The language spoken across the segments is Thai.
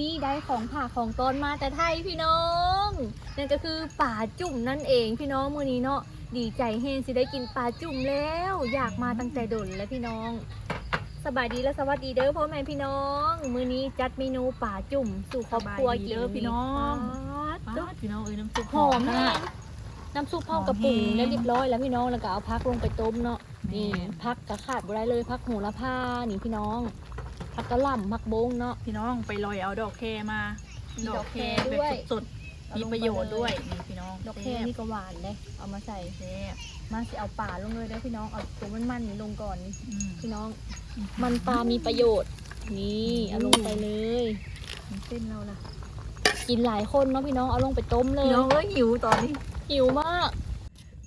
นี้ได้ของผ่าของต้นมาแต่ไทยพี่น้องนั่นก็คือป่าจุ่มนั่นเองพี่น้องมื้อนี้เนาะดีใจเฮงสิได้กินปลาจุ่มแล้ว อยากมาตั้งแต่ดนแล้วพี่น้อง สบายดีและสวัสดีเด้อพ่อแม่พี่น้อง มื้อนี้จัดเมนูป่าจุ่มสู่ครอบครัวกินสบายดีเด้อพี่น้องป๊าดป้าดพี่น้องเอ้ยน้ำซุปหอมขแห้นาดงน้ำซุปเผากระปุกหอมแห้งแล้วเรียบร้อยแล้วพี่น้องแล้วก็เอาพักลงไปต้มเนาะแม่นี่พักกระขาดบ่ได้เลยพักโหระพานี่พี่น้อง พักกระหล่ำพักบงเนาะ พี่น้องไปลอยเอาดอกแคมา มีดดออกกแคแคแบด้วย บสดๆมีประโยชน์ด้วยนี่พี่น้องดอกแคแซ่บนี่ก็หวานเลยเอามาใส่ แซ่บมาสิเอาป่าลงเลยเด้อพี่น้องเอาตัวมันมันๆนี่ลงก่อนอืมพี่น้อง มันปลามีประโยชน์ นี่เอาลงไปเลย เส้นเราล่ะกินหลายคนเนาะพี่น้องเอาลงไปต้มเลย พี่น้องเอ้ยหิวตอนนี้ หิวมาก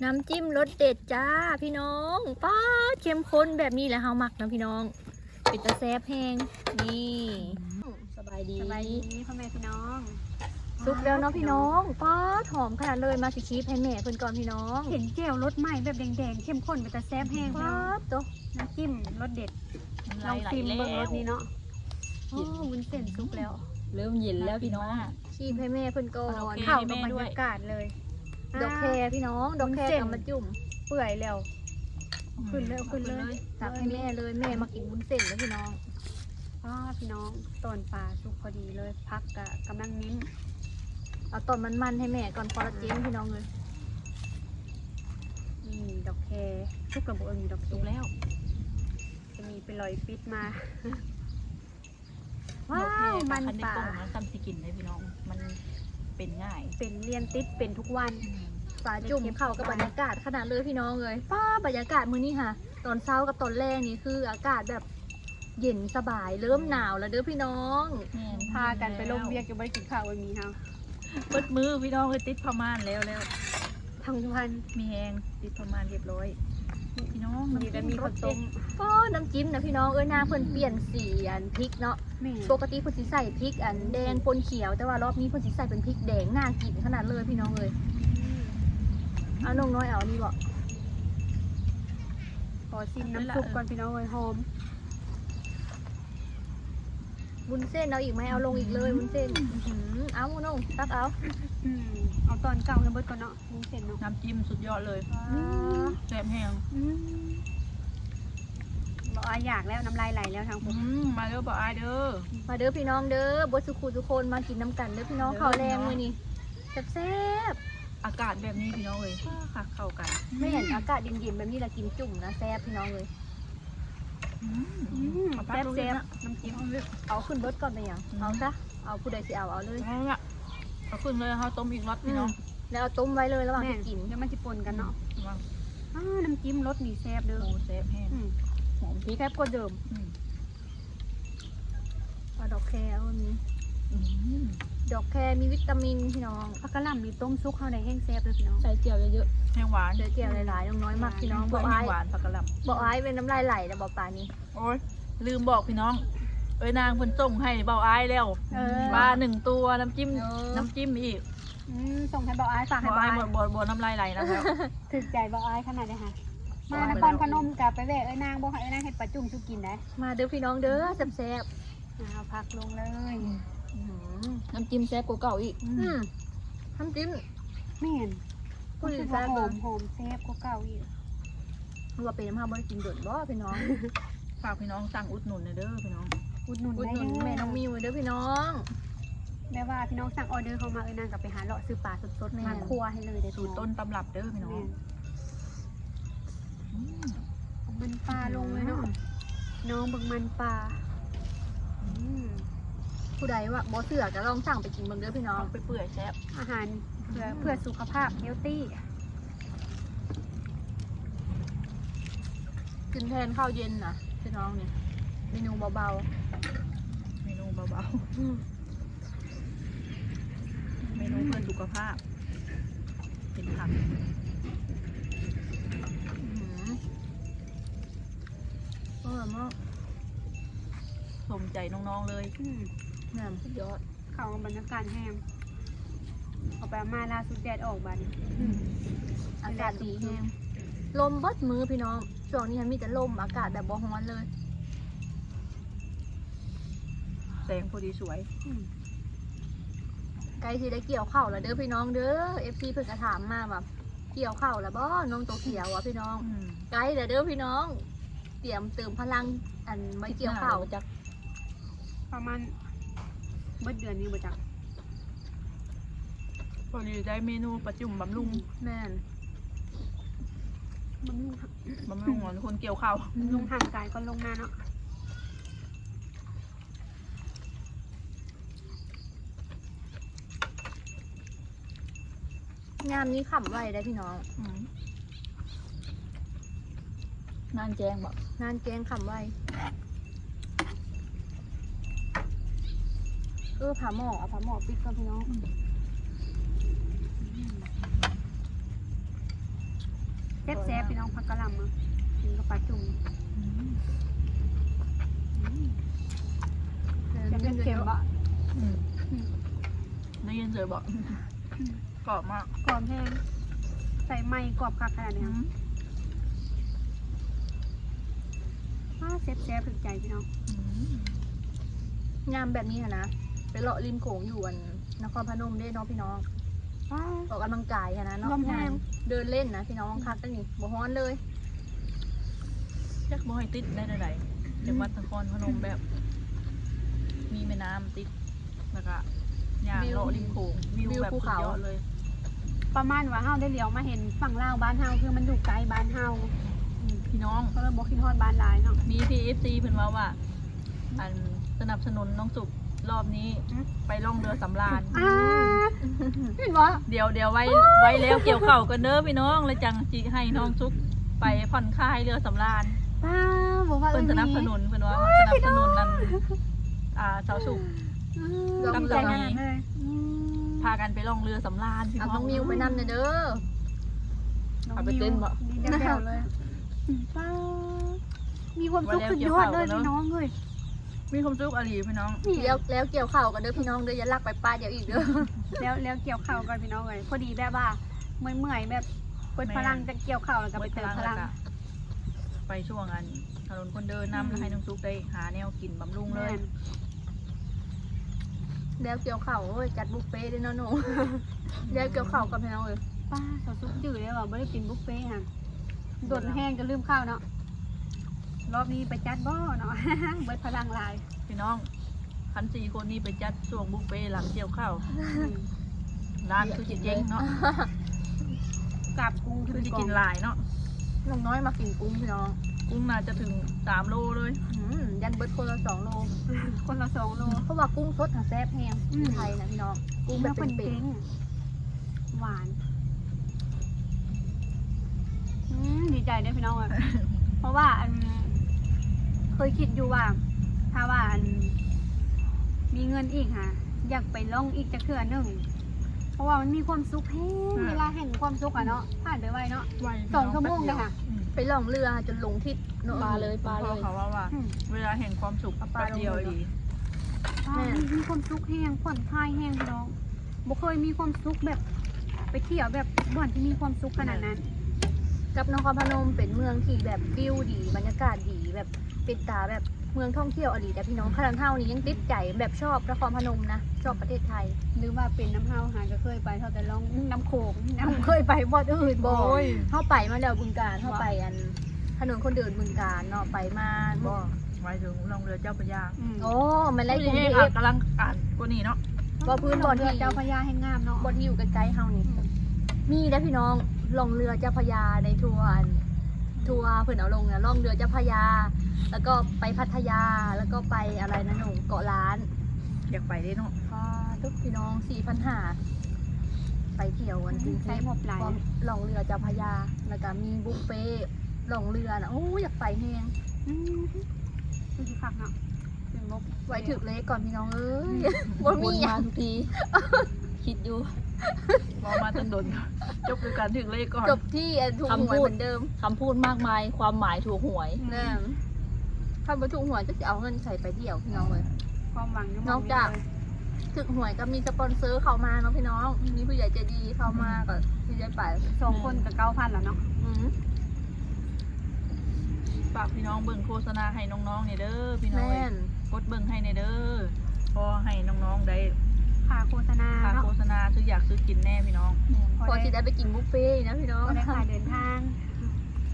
น้ำจิ้มรสเด็ดจ้าพี่น้องป้าดเข้มข้นแบบนี้แหละเฮามักนะพี่น้องเป็นตะแซบแห้งนี่สบายดีสบายดีพ่อแม่พี่น้องซุปแล้วเนาะพี่น้องป้าดหอมขนาดเลยมาสิชีพให้แม่เพิ่นก่อนพี่น้อง เห็นแก้วรสใหม่แบบแดงๆเข้มข้นเป็นตาแซ่บแห้งพี่ป้าน้องดตัวน้ำจิ้มรสเด็ดลลาองยไหลชิมแล้วเบิ่งรสนี้เนาะอ๋อวุ้นเส้นซุปแล้ว เริ่มเย็นแล้วพี่น้องชีพให้แม่เพิ่นก่อโอนเคเข้าให้กับแม่บรด้รวยยากาศเลย ดอกแครพี่น้อง ดอกแครวุ้นเส้นกับมะจุ่มเปื่อยแล้ว ขึ้นเลยเอาขึ้นเลยตักให้แม่เลยแม่มากินวุ้นเส้นแล้วพี่น้องอ้าพี่น้องตอนปลาสุกพอดีเลยพักกะกำลังนิ้มเอาตอนมันๆให้แม่ก่อนคอลลาเจนพี่น้องเลยนี่ดอกแคทุกกระบอกมีดอกแคสุกแล้วจะมีไปลอยปิดมาดว้าอกแควมันคันได้ปลาต้มนะทำสิกินได้พี่น้อง มันเป็นง่าย เป็นเรียนติดเป็นทุกวัน ปลาจุ่มเข้ากับบรรยากาศขนาดเลยพี่น้องเลยป้าบรรยากาศมื้อนี้ค่ะ ตอนเช้ากับตอนแรกนี่คืออากาศแบบเย็นสบายเริ่มหนาวแล้วเด้อพี่น้องแม่นพากันไปลงเบียกจะไม่ได้กินข้าววันนี้ค่ะเปิดมือพี่น้องเลยติดพม่านแล้วแล้วทั้งวันมีแหงติดพม่านเรียบร้อยพี่น้องมีแล้วมีข้าวต้มก็น้ำจิ้มนะพี่น้องเอ้ยหน้าเพิ่นเปลี่ยนสีอันพริกเนาะแม่ปกติเพิ่นสิใส่พริกอันแดงปนเขียวแต่ว่ารอบนี้เพิ่นสิใส่เป็นพริกแดงน่ากินขนาดเลยพี่น้องเลย เอาน้องน้อยเอานี่บ่ขอชิมน้ำซุปก่อนพี่น้องเลยหอมวุ้นเส้นเอาอีกไหมเอาลงอีกเลยวุ้นเส้นอื้อหือเอาน้องตักเอาอืมเอาตอนเก่าแล้วเบิดก่อนเนาะมุ้งเส้นเนาะน้ำจิ้มสุดยอดเลยอืมแซ่บแห้งอืมบอกอาอยากแล้วน้ำลายไหลแล้วทางผอืมมมาเด้อบอกอายเด้อ มาเด้อพี่น้องเด้อบดสุขุทุกคนมากินน้ำกันเด้อพี่น้องเด้อ ข้าวแรงพี่น้องมื้อนี้แซ่บ อากาศแบบนี้พี่น้องเลยค่ะเข้ากันๆไม่เห็นอากาศเย็นๆแบบนี้ละกินจุ่มนะแซ่บพี่น้องเลยอืมอืมเอาแซ่บลงแซ่บนะน้ำจิ้มเอาเลยเอาขึ้นเบิดก่อนไปยังอืมเอาซะเอาผู้ใดสิเอาเอาเลยเอาละเอาขึ้นเลยเขาต้มอีกรสพี่น้องแล้วเอาต้มไว้เลยระหว่างแม่ที่กินเดี๋ยวมันจะปนกันเนาะวางอ้าน้ำจิ้มรสนี่แซ่บเด้อโอ้แซ่บแห้งอืมหอมพริกแซ่บกว่าเดิมอืมเอาดอกแคร์วันนี้อืม ดอกแคร์มีวิตามินพี่น้องผักกะหล่ำนี่ต้มซุกเข้าในแห้งแซ่บเลยพี่น้องใส่เจียวเยอะแห้งหวานๆเดี๋ยวเจียวหลายๆน้องน้อยมากพี่น้องบบออกกแห้อ้างยหวานผักกะหล่ำบอกอ้ายเป็นน้ำลายไหลแต่บอกป่านี้โอ้ยลืมบอกพี่น้อง เอ้ยนางเพิ่นส่งให้เบาอายแล้วเออ ปลาหนึ่งตัวน้ำจิ้มเออ น้ำจิ้มอีกอืมส่งให้บอกอายฝากให้เบาบอกอายอายบดบดน้ำลายไหลนะครับ ถึกใจบอกอายขนาดไหนคะมาเอานไปครแล้วพนมกับไปแวะเอ้ยนางบอกให้เอ้ยนางเห็ดปลาจุ่มสุกินได้มาเด้อพี่น้องเด้อแซ่บเอาพักลงเลยๆอื้อหือ น้ำจิ้มแซ่บกว่าเก่าอีกอือืมมน้ำจิ้ม ไม่เห็นพูดรู้สึกแซ่ว่าบหเลอยมหอมแซ่บกว่าเก่าอีกรู้ว่าเป็นน้ำข้าวบริกินเดินบ่พี่น้อง ฝากพี่น้องสั่งอุดหนุนหน่อยเด้อพี่น้อง อุดหนุนอุดได้หนุนเด้แม่น้องมิวเด้อพี่น้องแม่ว่าพี่น้องสั่งออเดอร์เข้ามาเอ้ยนางกลับไปหาเลาะซื้อปลาสดๆแม่มาคั่วให้เลยเด้อสูตรต้นตำรับเด้อพี่น้องแม่นอืมเอามันปลาลงเลยเนาะน้องเบิ่งมันปลาอืม ผู้ใดว่าบ่เสือจะลองสั่งไปกินเบิ่งเด้อพี่น้องเอาไปเปื่อยแซ่บอาหารเพื่อเพื่อสุขภาพเฮลตี้กินแทนข้าวเย็นนะพี่น้องเนี่ยเมนูเบาเมนูเบาๆอืมๆเมนูเพื่อสุขภาพ เป็นผักอื้อหืออร่อยมาก สมใจน้องๆเลย อืม แม่สุดยอดเข้ากับบรรยากาศแห้งเอาไปเอามาล่าสุดแดดออกบัดนอากาศดีแฮงลมเบิดมือพี่น้อง ช่วงนี้มันมีแต่ลมอากาศแบบบ่ร้อนเลยแสงพอดีสวยอืมใกล้ที่ได้เกี่ยวข้าวแล้วเด้อพี่น้องเด้อ FC เพิ่นก็ถามมาแบบเกี่ยวข้าวแล้วบ่น้องโตเขียวอะพี่น้องอืมใกล้แล้วเด้อพี่น้อง เตรียมเติมพลังอันไม่เกี่ยวข้าวจักประมาณ เมื่อเดือนนี้บ่จักพอดีได้เมนูประจุมบำรุงแม่นมันลุงบำรุงของคนเกี่ยวข้าวลุงห่างกายก็ลงมาเนาะงามนี้ขำไว้ได้อพี่น้องอืมงานแจ้งบอกงานแกงขำไว้ ออผาหมอเอาผาหมอปิดก่อนพี่น้องแซ่บแซ่บพี่น้องผักกะหล่ำมากินกับปลาจุ่มจะเป็นเค็มบะอืมได้ยินเสียงบอกกรอบมากกรอบแห้งใส่ไม้กรอบคักขนาดนี้ครับว้าแซ่บแซ่บถึงใจพี่น้องงามแบบนี้อะนะ ไปเลาะริมโขงอยู่อันนครพนมเด้เนาะพี่น้องว้าออกกำลังกายอะนะเนาะลมแห้งเดินเล่นนะพี่น้องคักกันนี่บ่ฮ้อนเลยจักบ่ให้ติดได้ใดๆจังหวัดนครพนมแบบ มีแม่น้ำติดแล้วก็ย่างวิวเลาะริมโขงวิววิวแบบภูสุดเขายอดเลย ประมาณว่าเฮาได้เลี้ยวมาเห็นฝั่งลาวบ้านเฮาคือมันอยู่ไกลบ้านเฮาพี่น้องก็เลยบอกคิดฮอดบ้านหลายเนาะมีพีเอฟซีเพิ่นว่าว่า อันสนับสนุนน้องสุก รอบนี้อืมไปล่องเรือสำราญ อ่าเห็นบ่เดี๋ยวเดี๋ยวไว้ไว้แล้วเกี่ยวเข่าวกันเด้อพี่น้องแล้วจังจิให้น้องสุกไปผ่อนคลายเรือสำราญป้าบอกว่าเพิ่นสนับสนุนเพิ่นว่าสนับสนุนนั่นอ่าสาวสุกลองกำลลัองงนี้เลย พากันไปล่องเรือสำราญพี่เอาน้น้อองงมิวไปนำเนยเด้อ เอาไปเต้นบ่ ดีเดียวๆเลยป้ามีความสุขสุดยอดเลยพี่น้องเลย มีความสุขอะไรพี่น้องนี่แล้วแล้วเกี่ยวข้าวกันเด้อพี่น้องเด้ออย่าลักไปป้าเดี๋ยวอีกเด้อ แล้วแล้วเกี่ยวข่าวกันพี่น้องเลยพอดีแบบว่าเมื่อยๆแบบเปิดพลังจะเกี่ยวข่าวแล้วก็ไปเติมพลังแล้วก็ไปช่วงอันถนนคนเดินนำแล้วให้น้องสุกได้หาแนวกินบำรุงเลยแล้วเกี่ยวข้าวโอ้ยจัดบุฟเฟ่ต์ด้วยเนาะหนูแล้วเกี่ยวข้าวกับพี่น้องเลยป้าสาวสุกจืดเลยว่าไม่ได้กินบุฟเฟ่ต์ค่ะโดดแห้งจะลืมข้าวเนาะ รอบนี้ไปจัดบ่เนาะ เบิดพลังหลายพี่น้องคันสี่คนนี้ไปจัดช่วงบุฟเฟ่ต์หลังเกี่ยวข้าวร้านคือจิเจ๊งเนาะกับกุ้งคือขึ้นจะกอกิงนหลายเนาะน้องน้อยมากินกุ้งพี่น้องกุ้งน่าจะถึงสามโลเลย อืมยันเบิดคนละสองโลคนละสองโล เพราะว่ากุ้งสดหาแซ่บแฮงอืม ไทยนะพี่น้องกุ้งแบบเป็นเป็นเก่งหวานอืมดีใจเด้อพี่น้องอะเพราะว่าอันเค ยคิดอยู่ว่า ถ้าว่าอันมีเงินอีกค่ะ อยากไปล่องอีกจะเขื่อหนึ่งเพราะว่ามันมีความสุขแห้งเวลาแห่งความสุขอะเนาะผ่านไปไวเนาะสองชั่วโมงเลยค่ะอืมๆไปล่องเรือจนลงทิศเนาะปลาเลยปลาเลยเขาว่าว่าอืมเวลาแห่งความสุขเอาปแป๊ลาบเดียวลงเลยดีใช่มีความสุขแห้งผ่อนคลายแห้งพี่น้องบ่เคยมีความสุขแบบ ไปเที่ยวแบบบ่อนที่มีความสุขขนาดนั้น กับนครพนมเป็นเมืองที่แบบวิวดี บรรยากาศดีแบบเป็นตาแบบเมืองท่องเที่ยวอดีแต่พี่น้องขนาดเท่านี้ยังติดใจแบบชอบนครพนมนะ ชอบประเทศไทย หรือว่าเป็นน้ำเฮาหาก็เคยไปเท่าแต่ล่องน้ำโขงน้ำเคยไปบ่อนอื่นบ่โอ้ย เข้าไปมาแล้วบึงการเข้าไปอันถนนคนเดินบึงการเนาะไปมาบ่หมายถึงลองเรือเจ้าพระยาอืมโอ้มันไล่กรุงเทเทพพกำลังอ่านกว่านี้เนาะบ่พื้นบ่อนที่เจ้าพญาแห่งงามเนาะบ่อนที่อยู่ใกล้ๆเฮานี่มีได้อพี่น้องลงเรือเจ้าพระยาในทัวร์อัน ทัวร์เพิ่นเอาลงนะล่องเรือเจ้าพระยา แล้วก็ไปพัทยาแล้วก็ไปอะไรนะหนูเกาะล้านอยากไปได้เนาะพาทุกพี่น้องสี่พันหาไปเที่ยวกันกรุงเทใช้พหมบหลายพร้อมล่องเรือเจ้าพระยา แล้วก็มีบุฟเฟ่ต์ล่องเรือนะโอ้อยากไปแฮงอืมคือสิคักเนาะเป็นบกไว้ถึกเลยก่อนพี่น้องเอ้ยบ่มีวนอะมาทุกที คิดอยู่ รอมาตั้งดนจบด้วยการถึงเลขก่อน จบที่แอนถูกหวยเหมือนเดิมคำพูดมากมายความหมายถูกหวยแน่ถ้าบ่ถูกหวยจะเอาเงินใส่ไปเที่ยวพี่น้องเลย ความหวังยังบ่นอกจากมีเลยถึกหวยก็มีสปอนเซอร์เข้ามาเนาะพี่น้อง มีผู้ใหญ่ใจดีเข้ามาก็ที่ได้ไปสองคนกับเก้าพันแล้วเนาะอืมฝากพี่น้องเบิ่งโฆษณาให้น้องๆเนี่ยเด้อพี่น้องแม่เอ้ยนกดเบิ่งให้ในเด้อพอให้น้องๆได้ค่าโฆษณา ซื้อกินแน่พี่น้องพอที่ได้ไปกินบุฟเฟ่ต์นะพี่น้องก็ได้พาเดินทาง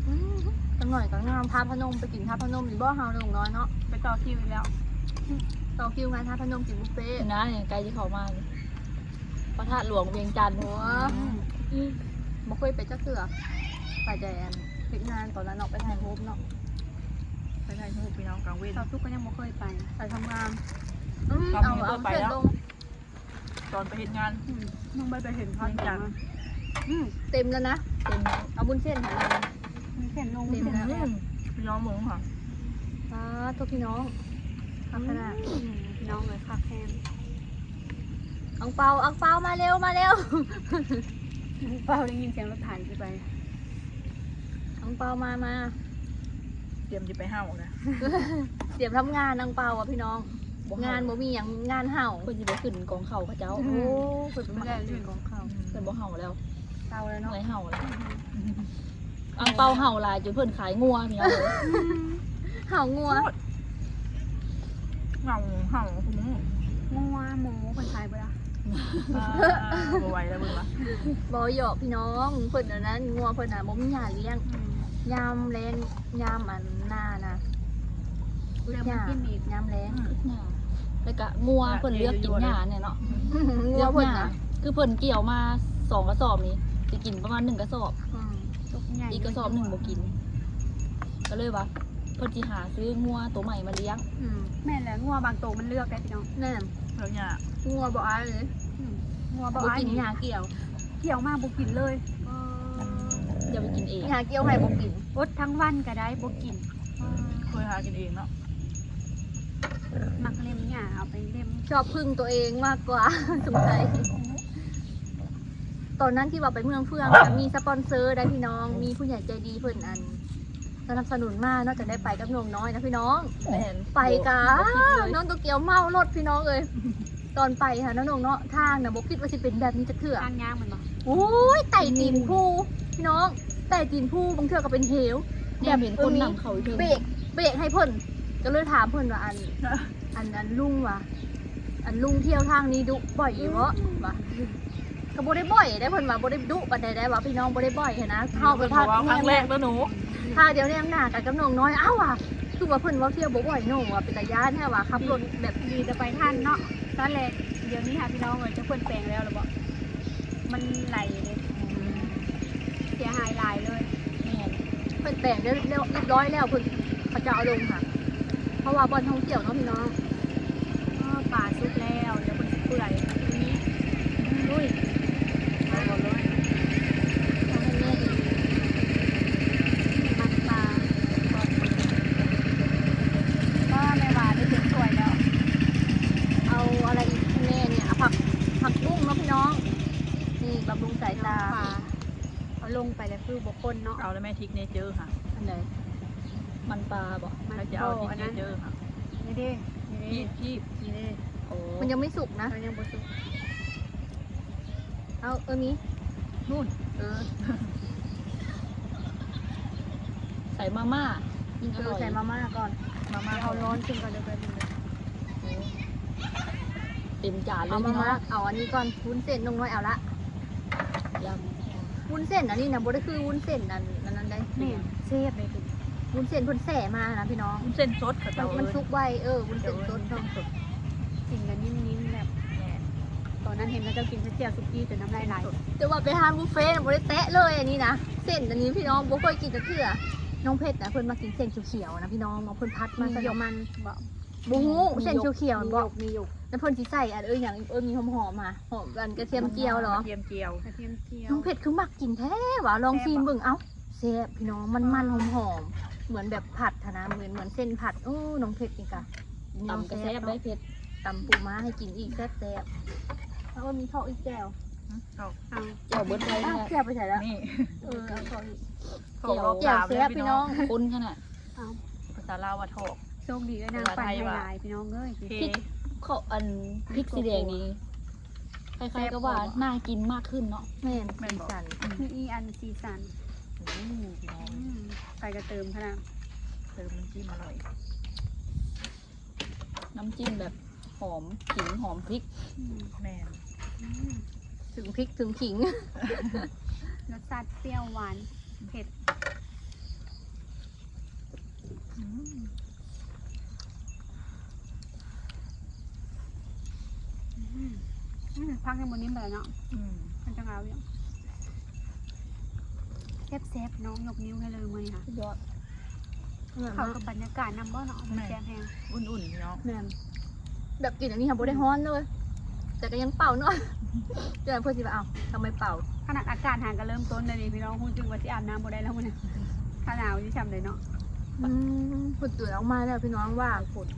อืมจังหน่อยก็งามทาพนมไปกินทาพนมหรือบ่เฮาลงน้อยเนาะไปต่อคิวอีกแล้วต่อคิวงานทาพนมกินบุฟเฟ่ต์นะเนี่ยใกล้ที่เขามาเลยพระธาตุหลวงเวียงจันทร์หัวบ่เคยไปจักเทื่อไปแต่อันเฮ็ดงานตอนนั้นเนาะไปถ่ายรูปเนาะไปไทยทุกพี่น้องกลางเว้นสาวทุกก็ยังไม่เคยไปไปทำงานอืมตอนเอานี้เอาก็ไปเพื่อนแล้วลง ตอนไปเห็นงานอืมน้องใบไปเห็นพันเวียงจันทร์อืมเต็มแล้วนะเต็มแล้วเอาบุญเส้นของเรามีเส้นลงเต็มเส้นแล้วแซ่บพี่น้องมึงค่ะสาธุพี่น้องทำขนาดอืมพี่น้องเลยคักแฮมอังเปาอังเปามาเร็วมาเร็วเปล่าได้ยินเสียงรถไถขึ้นไปอังเปามามาเตรียมจะไปห้าวนะเดี๋ยวทำงานอังเปาอะพี่น้อง งานบ่มีอย่างงานเห่าเพื่อจะไปขึ้นกองเข่าเขาเจ้าโอ้เปิดไม่มาได้เรื่องของเขาเพื่อนบ่เห่าแล้วเตาแล้วเหนื่เนาะอยเห่าแล้วอังเปาเห่าหลายจนเพื่อนขายงัวพี่น้องเห่างัวเห่าเห่าคุณมึงงัวหมูคนไทยไปละบ่ไหวแล้วมึงละบ่หยอกพี่น้องเพิ่นอันนั้นงัวเพิ่นน่ะบ่มีหญ้าเลี้ยงยามแรงยามอันหน้านะเรื่องมันกินอีกยามแรง แล้วก็งัวเพิ่นเลือกกินหญ้าเนี่ยเนาะงัวเพิ่นนะคือเพิ่นเกี่ยวมาสองกระสอบนี้จะกินประมาณหนึ่งกระสอบอืมตุกใหญ่อีกกระสอบหนึ่งบ่กิน ก็เลยว่าเพิ่นสิหาซื้องัวตัวใหม่มาเลี้ยงอืมแม่นแหละงัวบางตัวมันเลือกได้พี่น้องแน่แล้วเนี่ยงัวบ่อายเลยอืมงัวบ่บ่อายกินนี่หญ้าเกี่ยว เกี่ยวมากบ่กินเลยอย่าไปกินเองหญ้าเกี่ยวให้บ่กินอดทั้งวันก็ได้บ่กินเคยหากินเองเนาะ มักเล่มหญ้าเอาไปเล่มชอบพึ่งตัวเองมากกว่า สงสัยตอนนั้นที่ว่าไปเมืองเฟืองอะมีสปอนเซอร์ได้พี่น้องมีผู้ใหญ่ใจดีเพิ่นอันสนับสนุนมากนอกจากได้ไปกับน้องน้อยนะพี่น้องแม่นไปกะบ่คิดเลยน้องตัวเกียวเมารถพี่น้องเลยตอนไปค่ะน้องๆเนาะทางน่ะบอกคิดว่าจะเป็นแบบนี้จะเถื่อทางย่างมันบ่โอ้ยไต่ตีนผู้พี่น้องไต่ตีนผู้บางเถื่อก็เป็นเหวเนี่ยเห็นคนนำเขาอีกเทิงเบรกเบรกให้เพิ่น ก็เลยถามเพิ่นว่าอัน อันอันลุงว่ะอันลุงเที่ยวทางนี้ดุบ่อยอยู่เพราะว่าก็บ่ได้บ่อยได้เพิ่นว่าบ่ได้ดุปานใดได้ว่าพี่น้องบ่ได้บ่อยหั้นนะเฮาไปเพพาราะว่าครั้งแรกแล้วหนูพาเดี๋ยวแนมหน้ากันกับน้องน้อยเอ้าว่ะคือว่าเพิ่นว่าเที่ยวบ่บ่อยโน่ว่ะเป็นตาย้านแท้ว่ะขับรถแบบดีจะไปท่านเนาะตอนแรกเดี๋ยวนี้ค่ะพี่น้องเอ้ยจะเพิ่นแปลงแล้วหรือบ่มันไหลเลยเสียหายหลายเลยแม่นเพิ่นแต่งเรียบเรียบร้อยแล้วเพิ่นเขาจะเอาลงค่ะ เพราะว่าบอลท่องเที่ยวเนาะพี่น้องป่าสุกแล้วเดี๋ยวมันสิเปื่อยทีนี้อุ้ยมาหมดเลยเอาให้แม่อีกมันปลาก็แม่ว่าได้เห็นสวยแล้วเอาอะไรอีกให้แม่เนี่ยเอาผักผักบุ้งนาะพี่น้องนี่บำรุงสายตาปลาเอาลงไปแล้วคือบกคนเนาะเอาแล้วแม่ทิกเนเจอร์ค่ะอันไหนมันปลาบ่มันถ้า จะเอาโอ้ทิกอันเนนั้นเจอร์ค่ะนี่เด้นี่พี่เด้พี่นี่เด้โอ้มันยังไม่สุกนะเรายังบ่สุก เอาเออมีนู่น เออ ใส่มาม่ายิ่งอเอร่ออยใส่มาม่าก่อน มาม่าเอาเอาร้ร้ออนนขึ้นก่อนเดี๋ยวไปดูเต็มจานเลยเอามาพี่น้ม่าองเอาอันนี้ก่อนวุ้นเส้นน้องน้อยเอาละยวุ้นเส้นอันนี้นะบ่ได้คือวุ้นเส้นอันอันนั้นได้นี่เซฟเลยคือ วุ้นเส้นเพิ่นแส่มานะพี่น้องำวุ้นเส้นสดค่ะมันเจ้ามันเอ้ยซุกไว้เออวุ้นเจ้าเส้นเอ้สยดวุ้นเนาะเส้นสดกินกันนิ่มๆแบบแม่ตอนนั้นเห็นแล้วเจ้ากินข้าวเจียวสุกี้จนน้ำลายไหลแต่ว่าไปทานบุฟเฟ่ต์น่ะบ่ได้แตะเลยอันนี้นะเส้นอันนี้พี่น้องบ่เคยกินจักเทื่อน้องเพชรนะเพิ่นมากินเส้นเขียวๆนะพี่น้องมาเพิ่นพัดมามีใส่หยกมันบอกบ่ฮู้เส้นเขียวๆมีมันหยบ่กมีหยกแล้วเพิ่นสิใส่อันเอ้ยหยังเอ้ยมีหอมๆมาหอมกันกระเทียมเจียวเหรอกระเทียมเจียวกระเทียมเจียวน้องเพชรคือมักกินแท้ว่ะลองชิมเบิ่งเอ้าแซ่บพี่น้องมันๆหอมๆ เหมือนแบบผัดทนะเหมือนเหมือนเส้นผัดโอ้น้องเพชรนี่กะตำกระแซบได้เนาะเผ็ดตำปูม้าให้กินอีกแซ่บๆแล้วก็มีข้าวอีกแจ่วเอาเอาเจียวเบิร์ดไว้อ้าวเนี่ยแจ่วไปใส่แล้วนี่เออเอาข้าวอีกถอกรอบเจียวสามแซ่เลยบพี่พี่น้น้อองงคุ้นขนาดเอาภาษาลาวว่าถอกโชคดีก็นางปั่นให้หลายพี่น้องเอ้ยเทเขาอันพริกสีแดงนี้คล้ายๆก็ว่าน่ากินมากขึ้นเนาะแม่นแม่นบอกสันคืออีอันซีซัน อืมพี่น้องอืมใครก็เติมขนาดเติมน้ำจิ้มอร่อย น้ำจิ้มแบบหอมขิงหอมพริกอืมแม่นอืมถึงพริกถึงขิง รสชาติเปรี้ยวหวาน เผ็ดอืมอืมอืมพักให้บนนี้ไปแล้วเนาะอืมมันจะเอาอยู่เซ ฟเซฟน้องยกนิ้วให้เลยมือนี้ค่ะสุดยอดเขากับบรรยากาศนำบ่เนาะมันแซ่บแฮงอุ่นๆพี่น้องแม่นแบบกลินอันนี้ค่ะโบได้ฮ้อนเลย แต่ก็ยังเป่าเนาะเดี๋ยวเพื่อนสิว่าเอ้าทำไมเป่า ขนาดอากาศห่างกันเริ่มต้นเลยนี่พี่น้องคุณจึงว่าที่อาบน้ำบ่ได้แล้วมื้อนี้ถ้าหนาวที่ช่ำเลยเนาะอืมฝนตื่นออกมาแล้วพี่น้องว่าฝน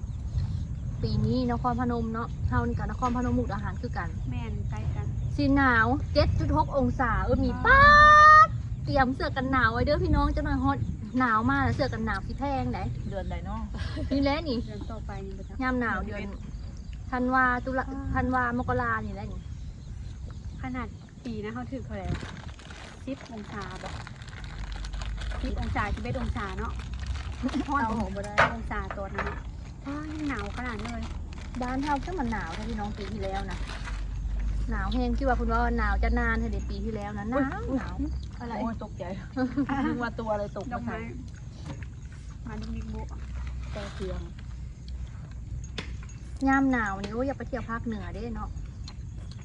ปีนี้นครพนมเนาะเฮานี่กับนครพนมมุกดาหารคือกัน แม่นใกล้กันสีหนาว 7.6 องศาเออมีป้าดเตรียมเสื้อกันหนาวไว้เด้อพี่น้องจะหน่อยฮอตหนาวมากแล้วเสื้อกันหนาวสิแพงไหนเดือนใดเนาะนี่แหละนี่เดือนต่อไปนี่บ่จ๊ะยามหนาวเดือนธันวาตุลาธันวามกรานี่แหละนี่ขนาดปีนะเขาถือเท่าไหร่10องศาบ่10องศา11องศาเนาะฮ้อนบ่บ่ได้องศาตัวนั้นเนาะอ้าวยังหนาวขนาดนี้เลยบ้านเฮาก็มันหนาวถ้าพี่น้องปีที่แล้วนะ หนาวแห้งที่ว่าคุณว่าหนาวจะนานเท่าเด็ปีที่แล้วนะหนาวหนาวอะไรโอ้ยตกใจนึกว่าตัวอะไรตกดอกมาไม้มาดุกดิกบุแต่เสียงยามหนาวนี่โอ้ยอย่าไปเที่ยวภาคเหนือเด้เนาะ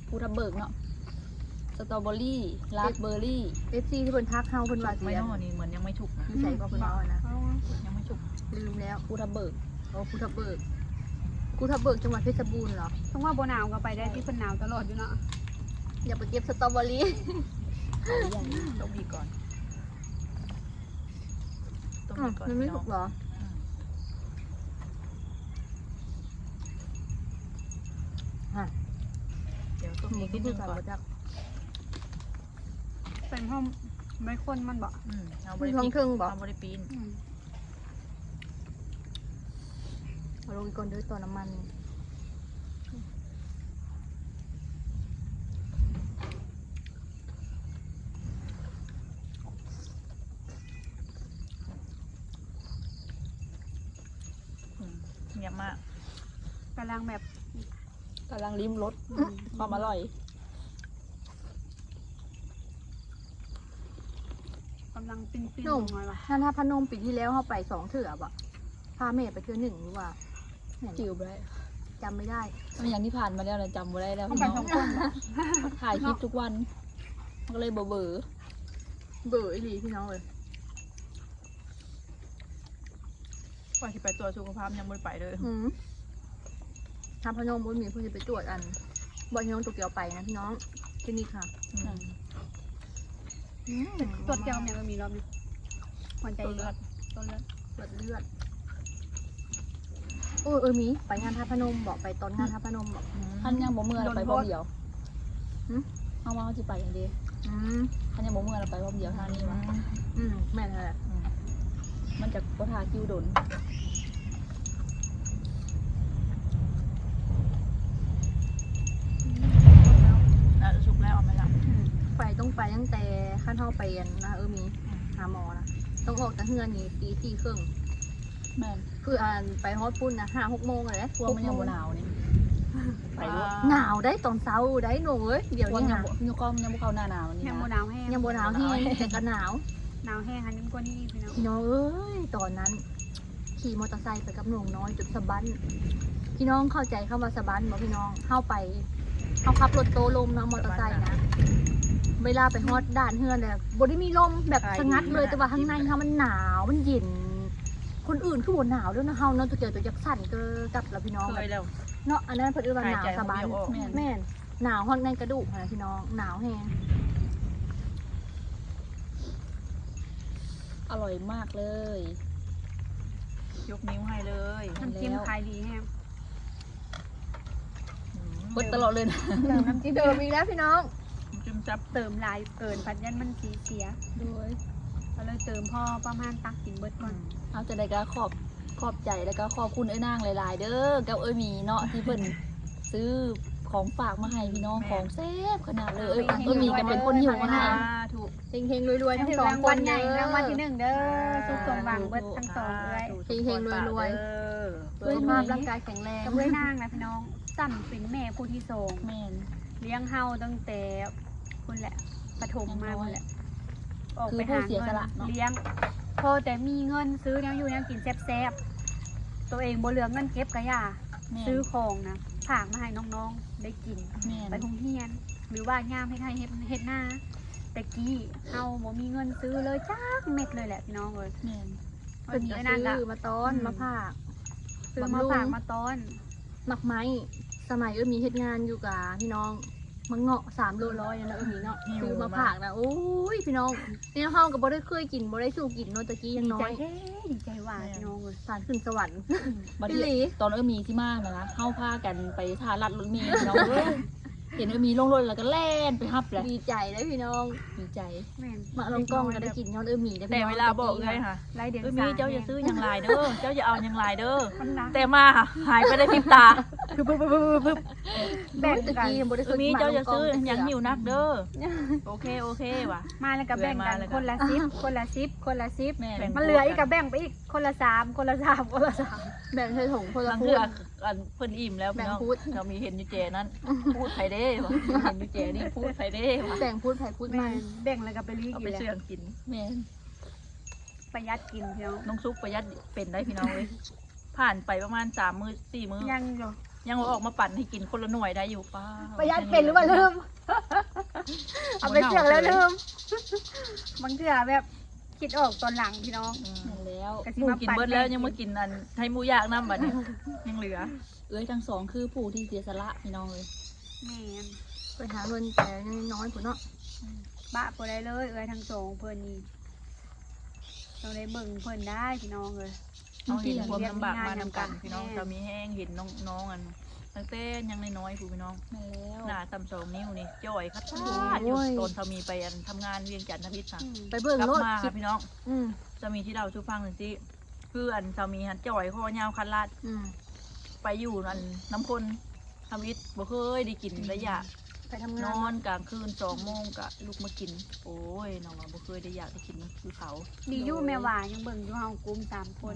ภูทับเบิกเนาะสตรอเบอรี่ราสเบอร์รี่เอฟซีที่เพิ่นทักเฮาเพิ่นว่าไม่เสียเนอนี่เหมือนยังไม่ฉุกนะนิสัยก็เพิ่นว่านะยังไม่ฉุกลืมแล้วภูทับเบิกโอ้ภูทับเบิก ภูทับเบิกจังหวัดเพชรบูรณ์เหรอต้องว่าโบหนาวก็ไปได้ที่เป็นหนาวตลอดอยู่เนาะอย่าไปเก็บสตรอเบอรี่ต้องบีบก่อนต้องอ้าบีวบก่อนมันไม่พี่น้ถูองกเหรอเดี๋ยวต้องหมูมีที่นิดพูนึดงกันก่อนบ่จักเป็นห้องไม่คนมันบอกอืมเอาบมีริท้องปีนครึ่งบ่เอาบริปีน เอาลงอีกก่อนเด้อตัวน้ำมันอืมเงียบมากกำลังแบบกำลังลิ้มรสความอร่อยกำลังปิ้นปิ้นหนุ่มลงมาว่ะท่านท่าพนมปีที่แล้วเฮาไปสองเถื่อบ่ะพาแม่ไปเทื่อหนึ่งหรือว่าแม่น จิ๋วไปได้จำไม่ได้มันอย่างที่ผ่านมาแล้วนะจำไม่ได้แล้วต้องพี่ไปน้สอองงคนเหรอถ่ายคลิปทุกวันมันก็เลยเบอร์เบอร์เบื่ออีหลีพี่น้องเลยก่อนที่ไปตรวจสุขภาพยังไม่ได้ไปเลยอืมทำพนมบุญมีเพื่อจะไปตรวจอันบ่อยน้องตกเกียวไปนะพี่น้องที่นี่ค่ะอืมอืมตรวจเจ้าแมวก็มีรอบนึงหัวใจตัวเลือดตัวเลือดตรวจเลือด โอ้ยเออมีไปงานท่าพนมบอกไปตอนงานท่าพนมบอกท่านยังบ่เมื่อเราไปพร้อมเดียวหึเอาว่าเขาจะไปอย่างเดียวอืมท่านยังบ่เมื่อเราไปพร้อมเดียวท่านนี่วะอืมแม่นเลยอืมมันจะก็ทาคิวดนอะสุกแล้วเอาไหมล่ะไปต้องไปตั้งแต่ขั้นเท่าไปอันนะเออมีหาหมอนะต้องออกจากเฮือนนี่ตีสี่ครึ่ง แม่นคืออ่านไปฮอตปุ่นนะห้าหกโมงเลยกลัวมันยังบ่หนาวนี่ไปรถหนาวได้ตอนเช้าได้หนูเอ้ยเดี๋ยวกลัวนี้ยังนะบ่ยังก็ยังบ่เข้าหน้าหนาวนี่ยังโบนะหนาวแห้งยังบนหนาวที่แต่ก็หนาวหนาวแห้งอันนี้กว่านี้พี่น้องพี่น้องเอ้ยตอนนั้น ขี่มอเตอร์ไซค์ไปกับหนุ่มน้อยจุดสะบันพี่น้องเข้าใจคำว่าสะบันบอกพี่น้องเข้าไปเขาขับรถโตลมนะมอเตอร์ไซค์นะ เวลาไปฮอตด่านเฮือนเลยบได้มีลมแบบสงัดเลยแต่ว่าข้างในเขามันหนาวมันเย็น คนอื่นคือบนหนาวด้วยนะเฮาเนาะตัวเจอตัวจักสั่นเกินกับแล้วพี่น้องเคยแล้ว เนาะอันนั้นเพิ่นเรียกว่าหนาวหายใจสะบันคนเดียวออกแม่นแม่นหนาวห้องในกระดูกนะพี่น้องหนาวแฮงอร่อยมากเลย ยกนิ้วให้เลยน้ำจิ้มขายดีแห้งเปิดตลอดเลยนะเติมน้ำจิ้มเดิมอีกแล้วพี่น้องจิ้มจับเติมลายเกินพัดยันมันสีเสียด้วย ก็เลยเติมพ่อประมาณตักกินเบิดก่อนเอาจะได้ก็ขอบขอบใจแล้วก็ขอบคุณเอ้ยนางหลาย ๆ เด้อกับเอ้ยหมีเนาะที่เพิ่นซื้อของฝากมาให้พี่น้องของแซ่บขนาดเลยเอ้ยเอ้ยหมีก็เป็นคนหิวมาให้ถูกเฮงๆรวยๆทั้งถือสองรางควันลใหญ่เด้อรางวัลที่หนึ่งเด้อสุขสมหวังเบิดทั้งสองเลยเฮงๆรวยๆสุขภาพร่างกายแข็งแรงกับด้วยนางนะพี่น้องสั่นเป็นแม่ผู้ที่สองแม่นเลี้ยงเฮาตั้งแต่คุณแหละปฐมมาคุณแหละ ออกคือไปผู้หาเสียเงิสนละเนาะเลี้ยงพอแต่มีเงินซื้อแนวอยู่แนวกินแซ่บๆตัวเองบ่เหลือเงินเก็บกะย่าแม่นซื้อของนะฝากมาให้น้องๆได้กินแม่นไปโรงเรียน หรือว่ายามให้ใครเฮ็ดเฮ็ดหน้าแต่กี้เฮาบ่มีเงินซื้อเลยจักเม็ดเลยแหละพี่น้องเอ้ยแม่นเพิ่นมีก็ไอ้นั่นก็ซื้อมาต้อนอืมมาผากซื้อมาบำรุงฝากมาต้อนหมักไม้สมัยเออมีเฮ็ดงานอยู่กับพี่น้อง มังเงาะสามโลร้อยนั่นแหละเออมีเนาะหิวซื้อมามาผากนะโอ้ยพี่น้องเนี่ยเฮาก็บ่ได้เคยกินบ่ได้สู้กินเนาะตะกี้ยังดีน้อใจยแท้ดีใจหว่าพี่น้องเอ้ยผ่านขึ้นสวรรค์บัดอีหลีนี้ตอนเออมีที่มาน่ะนะเฮาพากันไปทารัดรถเมล์เนาะเอ้ยเห็นเออมีลงรถแล้วก็แล่นไปฮับเลยดีใจเลยพี่น้องดีใจแม่นมาลองกล้องก็ได้กินย้อนเออมีได้แต่เวลาบอกเลยค่ะรายเดือนเอ้ยสามีมเจ้าอย่าซื้ออย่างไรเด้อเจ้าอย่าเอาอย่างไรเด้อมันนะแต่มาค่ะหายไปได้พริบตา คือปึ๊บปึ๊บปึ๊บปึ๊บแบ่งตะกันกี้ยังบ่ได้เคเอ้ยยมีมาเจ้าลอย่าองกล้ซื้อจักอย่างเทื่หิวนักเด้อโอเคโอเคว่ะ มาแล้วก็แบ่งกันเดือนมาแล้วก็คนละซิปคนละซิปคนละซิปแม่นแบ่งมันเหลืออีกกับแบ่งไปอีกคนละสามคนละสามคนละสามแบ่งใส่ถุงคนละบางพูเทื่ด ออันเพิ่นอิ่มแล้วพี่น้องแบ่งพูด เรามีเห็นอยู่เจนั้น พูดไผเด้ว่ะเห็นอยู่เจนี่พูดไผเด้ว่ะแบ่งพูดไผ่พูดแม่มันนแบ่งแล้วก็ไปรีเอากิไปนแหเชื่อละงกิน แม่นประหยัดกินพี่น้องน้องซุปประหยัดเป็นได้พี่น้องเลยผ่านไปประมาณสามมื้อสี่มื้อยังอยู่ ยังเอาออกมาปั่นให้กินคนละหน่วยได้อยู่ป้าประหยัดเป็นหรือว่าลืม เอาไปเสี่ยงแล้วลืม บางเทื่อแบบคิดออกตอนหลังพี่น้องอืมแม่นแล้วกะหสิมูมากินปั่นเบิดแล้วให้ยังมากินอันให้หมูย่างน้ำบัดนี้ยังเหลือ เอ้ยทั้งสองคือผู้ที่เสียสละพี่น้องเลยแม่นไปหาเงินแต่น้อยๆพุ่นเนาะบะบ่ได้เลย เอ้ยทั้งสองเพิ่นนี่ต้องได้เบิ่งเพิ่นได้พี่น้องเลย เอาเห็นความเรียกลำบากง่ายมาๆนำกันนำกันพี่น้องแม่จะมีแห้งเห็นน้องน้องอันตั้งแต่ยังน้อยๆผู้พี่น้องแม่นแล้วหน้าตำสองนิ้วนี่จ่อยคัดๆอยู่ตอนเขามีไปอันทำงานเวียงจันทร์ทวิตค่ะอืมไปเบิ่งกลับโลดมาคลิค่ะปพี่น้องอืมจะมีที่เราชูฟังหนึ่งที่คืออันสามีหันจ่อยคอยาวคันลาดอืมไปอยู่อันน้ำพลทวิตบ่เคยได้กินระยะไปทำนงานอนกลางคืนสองโมงกะลุกมากิน โอ้ยน้องว่าบ่เคยได้อยากได้กินคือเขา ดีอยู่แม่หวายังเบิ่งอยู่เฮากลุ่มสามคน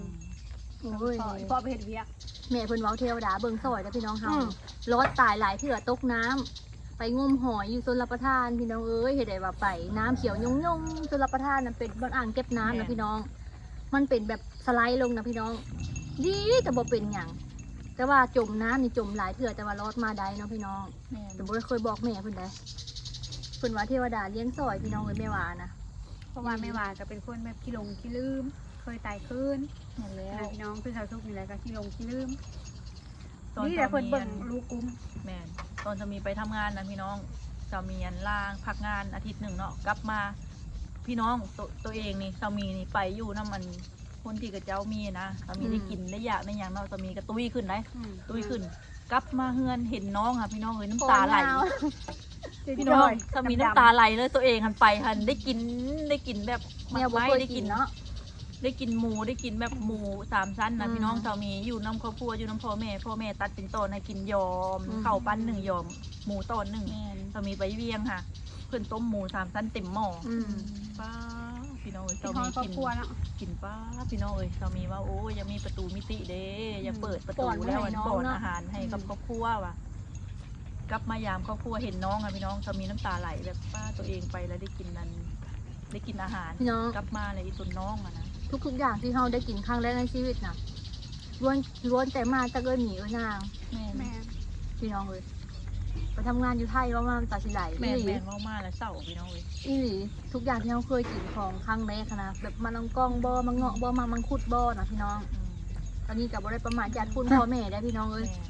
โอ้ย พ่อพ่อไปเฮ็ดเวียก แม่เพิ่นเว้าเทวดาเบิ่งซอยแล้วพี่น้องเฮาอืมรถตายหลายเถื่อตกน้ำไปงมหอยอยู่ชนรับประทานพี่น้องเอ้ยเฮ็ดได้ว่าไปน้ำเขียวยงยงๆชนรับประทานน่ะเป็นบ่อนอ่างเก็บน้ำนะพี่น้อง มันเป็นแบบสไลด์ลงนะพี่น้อง ดีแต่บ่เป็นหยังแต่ว่าจมน้ำนี่จมหลายเถื่อแต่ว่ารอดมาได้เนาะพี่น้อง แม่นแต่บ่ได้เคยบอกแม่เพิ่นได้เพิ่นว่าเทวดาเลี้ยงซอยพี่น้องเอ้ยแม่ว่านะ เพราะว่าแม่หวาก็เป็นคนแบบขี้หลงขี้ลืมเค ยตายคืนแม่นแล้วพี่น้องคือชาวทุกข์นี่แหละก็ขี้หลงขี้ลืมตอนนี่แต่สาเพิ่นมีเบิ่อังนลูกกุ้มแม่นตอนจะมีไปทำงานนะพี่น้องสามีอันล่างพักงานอาทิตย์หนึ่งเนาะกลับมา พี่น้องตัวตัวเองนี่สามีนี่ไปอยู่น้ำมันคนที่กับเจ้ามีนะสามีได้กินได้อยากได้อย่างเนาะสามีก็ตุ้ยขึ้นได้อืมตุ้ยขึ้น กลับมาเฮือนเห็นน้องค่ะพี่น้องเอ้ยน้ำตาไหล พี่พี่น้น้อองงถ้ามีน้ำตาไหลเลยตัวเองหันไปหันได้กินได้กินแบบหแม่มักบ่ไม้เคยได้กิกินนเนาะ ได้กินหมูได้กินแบบหมูสามชั้นนะอืมพี่น้องสามีอยู่น้ำครอบครัวอยู่น้ำพ่อแม่พ่อแม่ตัดเป็นตอนให้กินยอมอืม เข่าวปั้นหนึ่งยอม หมูตอนหนึ่งแม่นสามีไปเวียงค่ะ เพื่อนต้มหมูสามชั้นเต็มหม้อออืมป้าพี่น้องเอ้ยพี่สาน้อมีงครอบกินครัวเนาะ กินป้าพี่น้องเอ้ยสามีว่าโอ้ยยังมีประตูมิติเด้ยังเปิดประตูป้อนไว้แล้วให้วันน้องป้อนเนอะ อาหารให้กับครอบครัวว่ะกลับมายามครอบครัวเห็นน้องอะพี่น้องจะมีน้ำตาไหลแบบป้าตัวเองไปแล้วได้กินนั้น ได้กินอาหาร พี่น้อง กลับมาเลยอีตุนน้องอะนะ ทุก ๆ อย่างที่เราได้กินครั้งแรกในชีวิตน่ะล้วนล้วนแต่มาจากเอ้ยหมีเอ้ยนางแม่นแม่พี่น้องเลยไปทำงานอยู่ไทยว่ามาตัดสินไหลแม่อีหลีแม่มากๆแล้วเศร้าพี่น้องเลยอีหลีทุกอย่างที่เราเคยกินของครั้งแรกนะแบบมาลองกล้องบอมาเงาะบอมามังคุดบอนะพี่น้อง อืมตอนนี้กับบ่ได้ประมาทจากคุณพ่อแม่ได้พี่น้องเอ้ยแม่พ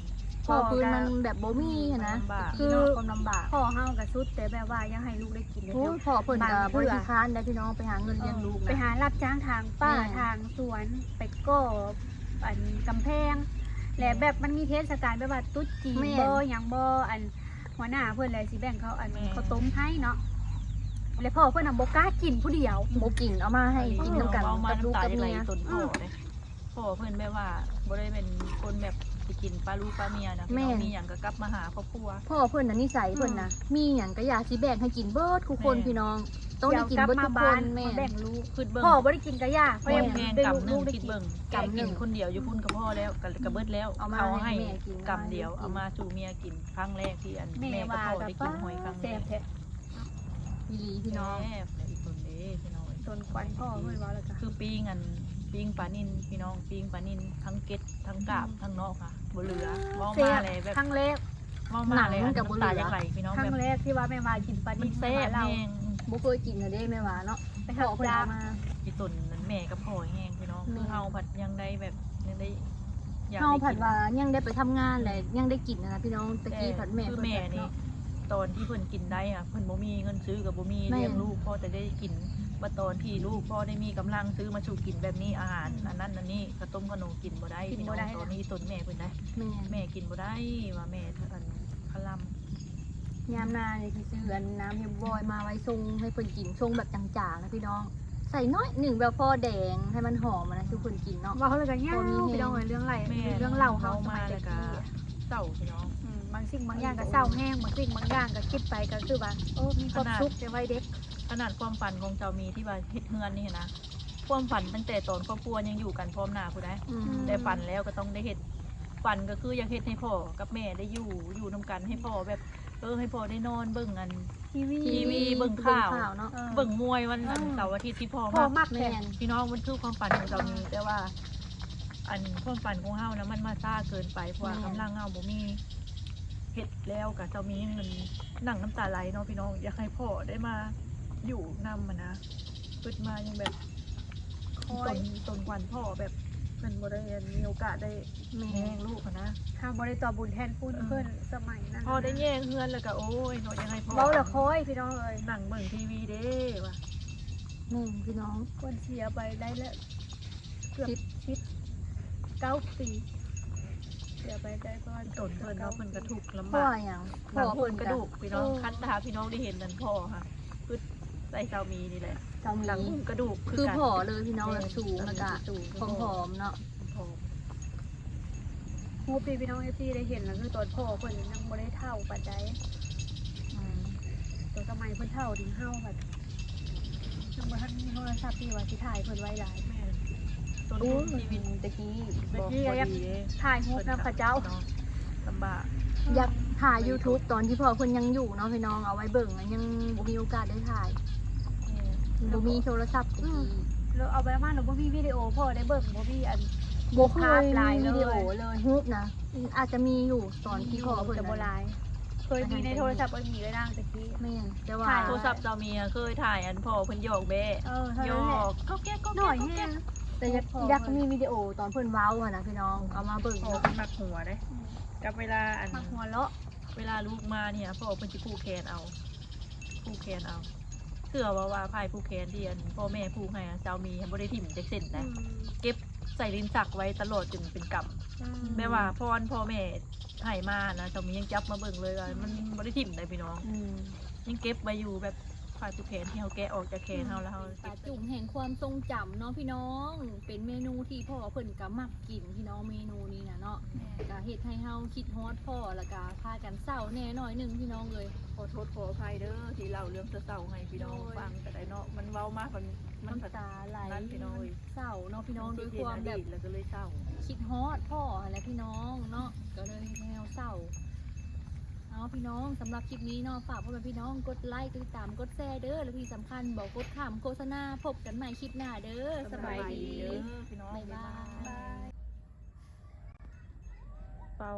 อพื้นมันแบบบ่มีอะนะลำบากคือความลำบากพ่อเฮากับสุด แต่แบบว่ายังให้ลูกได้กินเลยโอ้เนาะยพ่อเพิ่นกับบริค้านได้พี่น้องไปหาเงินเลี้ยงลูกไปนะหารับจ้างทางป้าแม่ทางสวนไปก็อันกำแพง และแบบมันมีเทศกาลแบบว่าตุ๊ดจีนบ่หยังบ่อันหัวหน้าเพิ่นเลยสิแบ่งเขาอันเขาวต้มให้เนาะแล้วพ่อเพิ่นน่ะบ่กล้ากินผู้เดียว บ่กินเอามาให้กินน้ำกันเอามากับลูกน้ำตากับจะไหลเมียตุนพ่อเลยพ่อเพื่อนแม่ว่าบ่ได้เป็นคนแบบ ไปกินปลาลูกปลาเมียนะพี่น้องมีอย่างก็กลับมาหาครอบครัว พ่อเพิ่นน่ะนิสัยเพิ่นน่ะมีหยังก็อยากสิแบ่งให้กินเบิดทุกคนแม่ พี่น้อง ต้องได้กินเบิดทุกคนแม่มาแบ่งลูกขึ้นเบิ้งพ่อบ่ได้กินกะย่าเพราะแม่ ยังแพงได้กำลูกหนึ่ลูงกได้คิดกิน เบิ้งกำหนึ่กิงนคนเดียวอยู่พุ่นกับพ่อแล้วกับกับเบิดแล้วเอามาเขาให้ให้แม่กินกำเดียวให้กินเอามาสู่เมียกินครั้งแรกที่อันแม่แม่กับว่าพ่อกับได้กิป้านหอยครั้งแรแซ่บกแท้อีหลีพี่น้องแซ่บอีกต้นเด้พี่น้องต้นควันพ่อเพิ่นว่าแล้วก็คือปิ้งอันปิ้งปลานินพี่น้องปิ้งปลานินทั้งเก็ดทั้งกาบทั้งนอกค่ะ บ่เหลือเว้าเสีมายเลยแบบครั้งแรกเว้ามาเลยหนัอังนกับบ่น้ำเหลือ ตาจะไหลพี่น้องครั้แบงบแรกที่ว่าแม่มากินปลามัดินบแซ่บเราแห้งบ่เคยกินนะเด้แม่ว่าเนาะไปขหัอกเพิ่นจาเอากมา อีตุนนั้นแม่กับพ่อแห้งพี่น้องแม่คือเฮาผัดยังได้แบบยังได้อยากเฮาได้ผัดกิน ว่ายังได้ไปทำงานแหละยังได้กินนะพี่น้องตะกี้ผัดแม่คือเพิ่นแม่ผัดนี่เนาะ ตอนที่เพิ่นกินได้อะเพิ่นบ่มีเงินซื้อกับบ่มีแม่ เลี้ยงลูกพ่อแต่ได้กิน ว่าตอนที่ลูกพ่อได้มีกำลังซื้อมาสู่กินแบบนี้อาหารอันนั้นอันนี้ข้าวต้มขนมกินบ่ได้พี่น้องตอนนี้ตนแม่เพิ่นได้ แม่แม่กินบ่ได้ว่าแม่อันคลำยามนาเนี่ยที่ซื้ออันน้ำเฮมบอยมาไว้ทรงให้เพิ่นกินทรงแบบจางๆนะพี่น้อง ใส่น้อยหนึ่งแบบพอแดงให้มันหอมอะนะคือเพิ่นกินเนาะ ว่าเขาเลยกันย่าบ่มีแฮงพี่น้องเอ้ยเรื่องไรแม่เรื่องเล่าเขาสมามัยแล้ตะวก็กี้เศร้าพี่น้อง อืมบางสิ่งบางอย่างก็เศร้าแห้งบางสิ่งบางอย่างก็คิดไปก็คือว่าโอ้มีความขนาดสุขในวัยเด็ก ขนาดความฝันของเจ้ามีที่ว่าเฮ็ดเฮือนนี่นะความฝันตั้งแต่ตอนครอบครัวยังอยู่กันพร้อมหน้าผู้ใดอืม แต่ฝันแล้วก็ต้องได้เฮ็ดฝันก็คืออยากเฮ็ดให้พ่อกับแม่ได้อยู่อยู่นํกันให้พ่อแบบเออให้พ่อได้นอนเบิ่งอัน ทีวีทีวีเบิ่งข่าว เนาะออเบิ่งมวยวันอันอืมเสาร์อาทิตย์ที่พ่อพ่อมามักแม่แม่นพี่น้องมันคือความฝันของเจ้ามีแต่ว่า อันความฝันของเฮานะมันมาซ่าเกินไปเพราะว่าแม่นกำลังเฮาบ่มีเฮ็ดแล้วกับเจ้ามีเงินหนังน้ำตาไหลเนาะพี่น้องอยากให้พ่อได้มา อยู่นำมันนะเกิดมายังแบบคอตยนตนควันพ่อแบบมันบ่ได้มีโอกาสได้แม่แห้งลูกอะนะทางบริต่อบุญแทนคุณเออเพื่อนสมัยนั้นพ่อได้แย่งเฮือนแล้วก็โอ้ยเนาะยังไงพ่อเบ้าละคอยพี่น้องเอ้ยหนังเบิ่งทีวีเด้ว่ะแม่นพี่น้องคนเสียไปได้แล้วเกือบสิบชิดเก้าปีเสียไปได้ประมาณตนเพิ่นเนาะเพิ่นก็ทุกข์ลำพ่อบากอย่างหลังพ่อโคเพิ่นนกระดูกพี่น้องคันตาพี่น้องได้เห็นนั่นพ่อค่ะคือ ใส่เจ้ามีนี่แหละเจ้าหลังมีหุ้มกระดูกคือกันพ่อเลยพี่น้องแบบสูงแล้วก็สูงผอมๆเนาะผอมฮูปีพี่น้องเอฟซีได้เห็นแล้วคือตอนพ่อเพิ่นยังบ่ได้เท่าปานใดอืมตัวสมัยเพิ่นเท่าถึงเท่าแบบยังบ่ทันมีโทรศัพท์ที่ว่าสิถ่ายเพิ่นไว้หลายแม่ต้นอู้ทุนชีวิตตะกี้ตะกี้บ่ก็ยังดีเด้ถ่ายรูปนำพระเจ้านาะลำบากอยากถ่าย YouTube ตอนที่พ่อเพิ่นยังอยู่เนาะพี่น้องเอาไว้เบิ่งอะยังบ่มีโอกาสได้ถ่าย บ่มีโทรศัพท์ตะกี้แล้วเอาไปมาหนูบ่มีวิดีโอพ่อได้เบิ่งบ่มีอัน บ่เคยภาพหลายมีเลยวิดีโอเลยฮูปนะอาจจะมีอยู่ตอนที่พ่อเพิ่นแต่บ่หลาย เคยมีในโทรศัพท์เอ้ยมีเลยนางตะกี้แม่นแต่ว่าถ่ายโทรศัพท์เจ้ามีอะเคยถ่ายอันพ่อเพิ่นหยอกแบ่เออเท่าหยนั้นแหละอกก็แก้ก็หแก้น่อยก็แห้แก้งแต่อยากพ่ออยากมีวิดีโอตอนเพิ่นเว้าอะนะพี่น้องเอามาเบิ่งพ่อเนาะเพิ่นมักหัวเด้กับเวลาอันมาหัวเราะเวลาลูกมาเนี่ยพ่อเพิ่นสิผูกแขนเอาผูกแขนเอา เชื่อว่าว่าภายผูกแขนที่อันพ่อแม่ผูกให้อะเจ้ามีบ่ได้ถิ่มจักเส้นนะเก็บใส่ลิ้นสักไว้ตลอดจนเป็นกำแม่ว่าพ่อพ่อแม่ให้มานะเจ้ามียังจับมาเบิ่งเลยว่ามันบ่ได้ถิ่มเลยพี่น้องอืมยังเก็บไว้อยู่แบบ ฝ่ายผูกแขนที่เขาแกะออกจากแขนเขาแล้วเขาปลาจุ่มแห่งความทรงจำเนาะพี่น้อง เป็นเมนูที่พ่อเพิ่นก็มักกินพี่น้องเมนูนี้นะเนาะก็เฮ็ดให้เฮาคิดฮอดพ่อแล้วก็พากันเศร้าแน่หน่อยหนึงพี่น้องเลย ขอโทษขออภัยเด้อที่เล่าเรื่องเศร้าๆให้พี่น้องฟังแต่ได้เนาะมันเว้ามากมันมันน้ำตาไหลนั่นพี่น้องเอ้ย เศร้าเนาะพี่น้องด้วยความแบบ แล้วก็เลยเศร้าคิดฮอดพ่อและพี่น้องเนาะก็เลยแนวเศร้า เอาพี่น้องสำหรับคลิปนี้เนอะฝากเพื่อนพี่น้องกดไลค์กดติดตามกดแชร์เด้อแล้วที่สำคัญบอกกดข้ามโฆษณาพบกันใหม่คลิปหน้าเด้อสบายดีเด้อพี่น้องบ๊ายบายเปา